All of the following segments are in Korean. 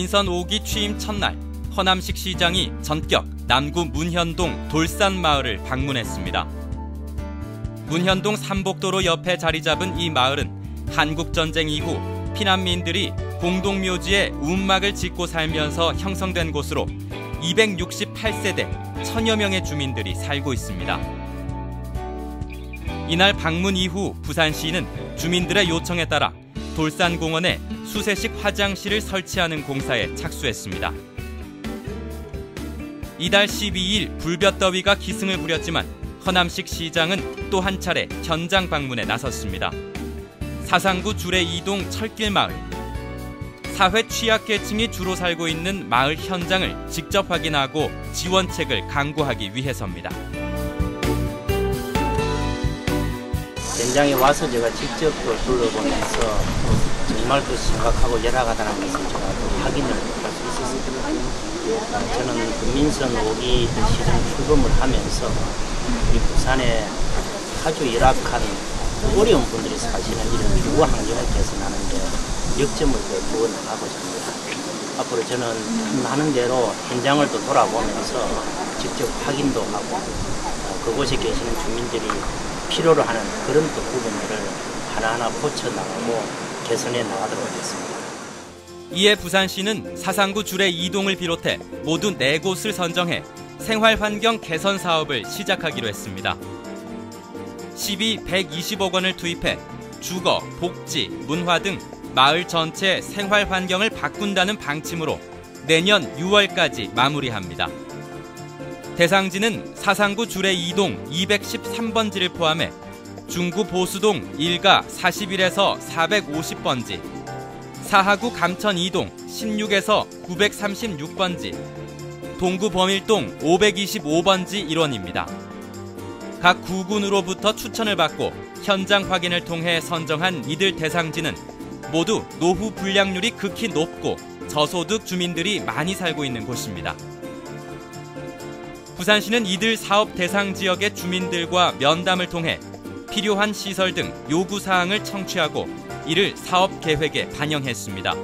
민선 5기 취임 첫날 허남식 시장이 전격 남구 문현동 돌산마을을 방문했습니다. 문현동 삼복도로 옆에 자리 잡은 이 마을은 한국전쟁 이후 피난민들이 공동묘지에 움막을 짓고 살면서 형성된 곳으로 268세대 천여 명의 주민들이 살고 있습니다. 이날 방문 이후 부산시는 주민들의 요청에 따라 돌산공원에 수세식 화장실을 설치하는 공사에 착수했습니다. 이달 12일 불볕더위가 기승을 부렸지만 허남식 시장은 또 한 차례 현장 방문에 나섰습니다. 사상구 주례 이동 철길 마을. 사회 취약계층이 주로 살고 있는 마을 현장을 직접 확인하고 지원책을 강구하기 위해서입니다. 현장에 와서 제가 직접 또 둘러보면서 정말 그 심각하고 열악하다는 것을 제가 또 확인을 할 수 있었습니다. 아, 저는 그 민선 5기 시정 출범을 하면서 이 부산에 아주 열악한 어려운 분들이 사시는 이런 주거 환경을 개선하는데 역점을 더 부어 나가고자 합니다. 앞으로 저는 하는 대로 현장을 또 돌아보면서 직접 확인도 하고 어, 그곳에 계시는 주민들이 필요로 하는 그런 또 부분들을 하나하나 고쳐나가고 개선해 나가도록 하겠습니다. 이에 부산시는 사상구 주례 이동을 비롯해 모두 네 곳을 선정해 생활환경 개선 사업을 시작하기로 했습니다. 시비 120억 원을 투입해 주거, 복지, 문화 등 마을 전체 생활 환경을 바꾼다는 방침으로 내년 6월까지 마무리합니다. 대상지는 사상구 주례 2동 213번지를 포함해 중구 보수동 1가 41에서 450번지, 사하구 감천 2동 16에서 936번지, 동구 범일동 525번지 일원입니다. 각 구군으로부터 추천을 받고 현장 확인을 통해 선정한 이들 대상지는 모두 노후 불량률이 극히 높고 저소득 주민들이 많이 살고 있는 곳입니다. 부산시는 이들 사업 대상 지역의 주민들과 면담을 통해 필요한 시설 등 요구 사항을 청취하고 이를 사업 계획에 반영했습니다.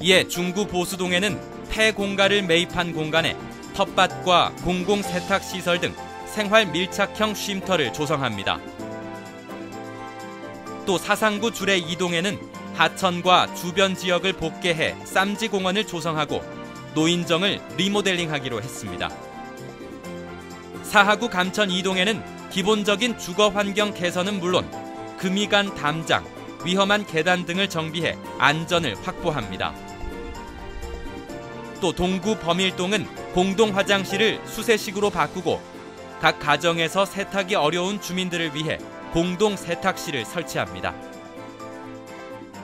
이에 중구 보수동에는 폐공가를 매입한 공간에 텃밭과 공공 세탁 시설 등 생활 밀착형 쉼터를 조성합니다. 또 사상구 주례 이동에는 하천과 주변 지역을 복개해 쌈지 공원을 조성하고 노인정을 리모델링하기로 했습니다. 사하구 감천 이동에는 기본적인 주거 환경 개선은 물론 금이간 담장, 위험한 계단 등을 정비해 안전을 확보합니다. 또 동구 범일동은 공동 화장실을 수세식으로 바꾸고 각 가정에서 세탁이 어려운 주민들을 위해 공동 세탁실을 설치합니다.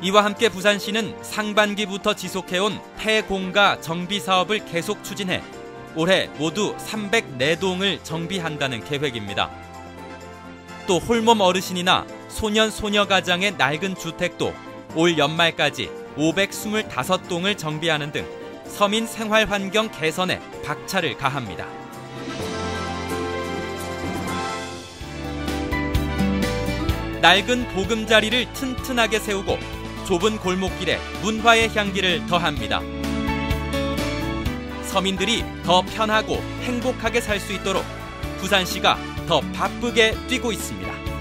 이와 함께 부산시는 상반기부터 지속해온 폐공가 정비 사업을 계속 추진해 올해 모두 304동을 정비한다는 계획입니다. 또 홀몸 어르신이나 소년 소녀 가장의 낡은 주택도 올 연말까지 525동을 정비하는 등 서민 생활 환경 개선에 박차를 가합니다. 낡은 보금자리를 튼튼하게 세우고 좁은 골목길에 문화의 향기를 더합니다. 서민들이 더 편하고 행복하게 살 수 있도록 부산시가 더 바쁘게 뛰고 있습니다.